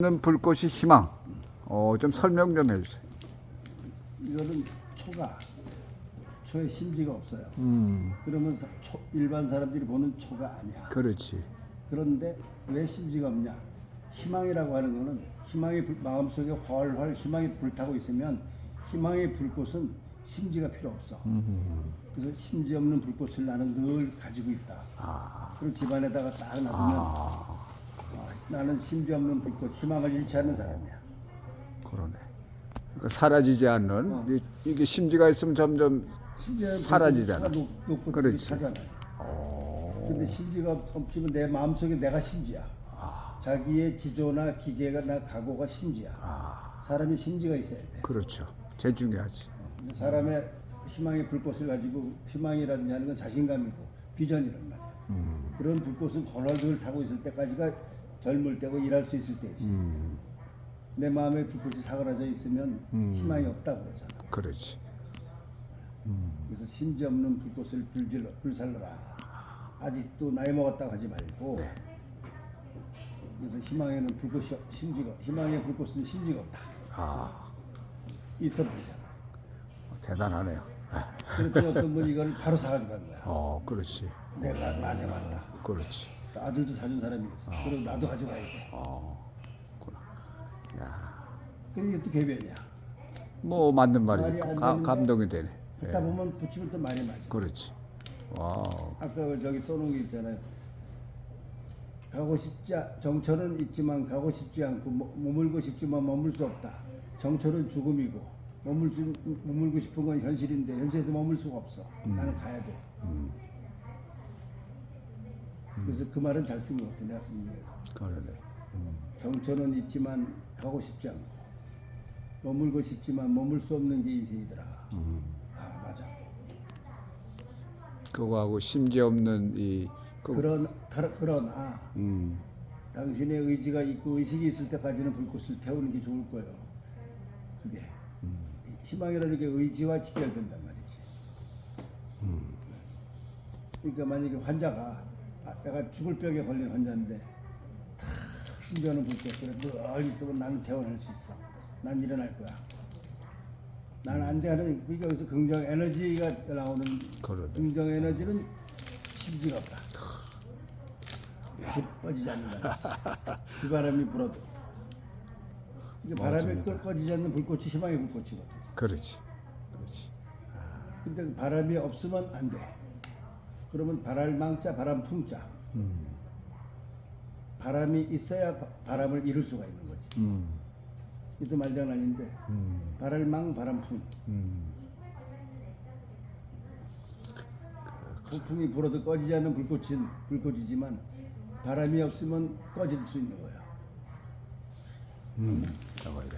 는 불꽃이 희망. 어, 좀 설명 좀 해주세요. 이거는 초가 초에 심지가 없어요. 음, 그러면 사- 초, 일반 사람들이 보는 초가 아니야. 그렇지. 그런데 왜 심지가 없냐? 희망이라고 하는 거는 희망의 불, 마음속에 활활 희망이 불타고 있으면 희망의 불꽃은 심지가 필요 없어. 그래서 심지 없는 불꽃을 나는 늘 가지고 있다. 그리고 집안에다가 딱 놔두면 아, 나는 심지 없는 불꽃, 희망을 잃지 않는 사람이야. 그러네. 그러니까 사라지지 않는 이- 이게 심지가 있으면 점점 사라지잖아. 불꽃이 높- 높고 그렇지. 하잖아요. 근데 심지가 없지만 내 마음속에 내가 심지야. 자기의 지조나 기계나 각오가 심지야. 사람이 심지가 있어야 돼. 그렇죠. 제일 중요하지. 근데 사람의 희망의 불꽃을 가지고 희망이라든지 하는 건 자신감이고 비전이란 말이야. 그런 불꽃은 걸얼들 타고 있을 때까지가 젊을 때고 일할 수 있을 때지. 내 마음의 불꽃이 사그라져 있으면 희망이 없다고 그러잖아. 그렇지. 그래서 심지 없는 불꽃을 불질러 불살러라. 아직도 나이 먹었다고 하지 말고. 그래서 희망에는 불꽃이 없- 심지가 희망의 불꽃은 심지가 없다. 아, 있어 보이잖아. 대단하네요. 그랬더니 어떤 분이 이걸 바로 사가지고 간 거야. 어, 그렇지. 내가 나한테 맞다. 그렇지. 아들도 사준 사람이 있어. 그리고 나도 가져가야 돼. 어, 구나. 야, 그럼 이게 또 개변이야. 뭐 맞는 말이 안 되는데. 감동이 되네. 예, 듣다 보면 붙이면 또 말이 맞아. 그렇지. 와, 아까 그 저기 써놓은 게 있잖아요. 가고 싶지 않- 정처는 있지만 가고 싶지 않고 머- 머물고 싶지만 머물 수 없다. 정처는 죽음이고 머물 수 머물고 싶은 건 현실인데 현실에서 머물 수가 없어. 나는 가야 돼. 그래서 그 말은 잘쓴것 같아. 내가 쓴 중에서. 그러네. 정처는 있지만 가고 싶지 않고 머물고 싶지만 머물 수 없는 게 인생이더라. 아 맞아. 그거하고 심지 없는 이 그, 그런 다- 그러나 음, 당신의 의지가 있고 의식이 있을 때까지는 불꽃을 태우는 게 좋을 거예요. 그게 희망이라는 게 의지와 직결된단 말이지. 그러니까 만약에 환자가 아, 내가 죽을 병에 걸린 환자인데 탁 신비하는 불꽃 그래 멀리 있으면 나는 퇴원할 수 있어. 난 일어날 거야. 나는 안돼 하는 그러니까 여기서 긍정 에너지가 나오는 그러네. 긍정 에너지는 심지가 없다. 불 꺼지지 않는다. 그 바람이 불어도. 이게 바람이 꺼- 꺼지지 않는 불꽃이 희망의 불꽃이거든. 그렇지. 그렇지. 근데 그 바람이 없으면 안 돼. 그러면 바랄망자, 바람풍자. 바람이 있어야 바, 바람을 이룰 수가 있는 거지. 음, 이것도 말장난인데 바랄망, 바람풍. 폭풍이 불어도 꺼지지 않는 불꽃은 불꽃이지만 바람이 없으면 꺼질 수 있는 거야. 저거 이래.